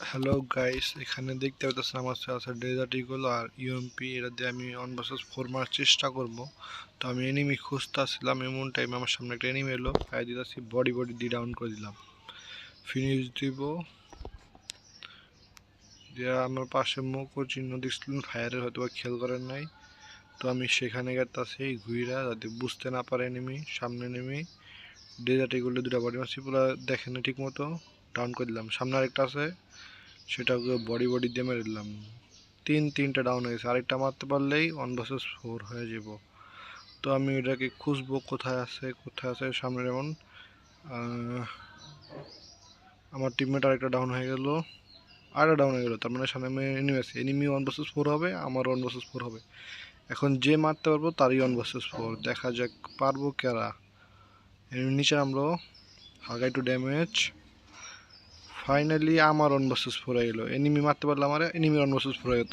Hello guys এখানে দেখতে পাচ্ছেন আমার আছে ডেজার্ট ইগল আর ইউএমপি এটা দিয়ে আমি ওয়ান ভার্সেস ফোর মারার চেষ্টা করব। তো আমি এনিমি খুঁজতেছিলাম, এমন টাইমে আমার সামনে একটা এনিমি এলো। পাই দিতেছি বডি বডি দিয়ে ডাউন করে দিলাম। ফিনিশ দিব। যে আমার পাশে মুখ ও চিহ্ন দেখছিলেন ফায়ারের হয়তো বা খেয়াল করেন নাই। তো আমি সেখানে গেতাছি, ঘুইরা, যাতে বুঝতে না পারে এনিমি সামনে নেমে ডেজার্ট ইগলে দুটা বডি মারছি, পুরো দেখেন ঠিক মতো ডাউন করে দিলাম। সামনে আরেকটা আছে, সেটাকে বডি বডি দিয়ে মেরে দিলাম। তিন, তিনটা ডাউন হয়ে গেছে। আরেকটা মারতে পারলেই ওয়ান ভার্সেস ফোর হয়ে যাব। তো আমি এটাকে খুঁজবো, কোথায় আছে কোথায় আছে সামনে যেমন আমার টিমমেট আরেকটা ডাউন হয়ে গেল। আরেকটা ডাউন হয়ে গেল, তার মানে সামনে এনিমি আছে। এনিমি ওয়ান ভার্সেস ফোর হবে, আমার ওয়ান ভার্সেস ফোর হবে। এখন যে মারতে পারব, তারই ওয়ান ভার্সেস ফোর দেখা যাক পারব কেরা এর নিচে আমরা হালকা টু ড্যামেজ ফাইনালি আমার ওয়ান ভার্সেস ফোর এনিমি মারতে পারলে আমার এনিমি ওয়ান ভার্সেস ফোর যেত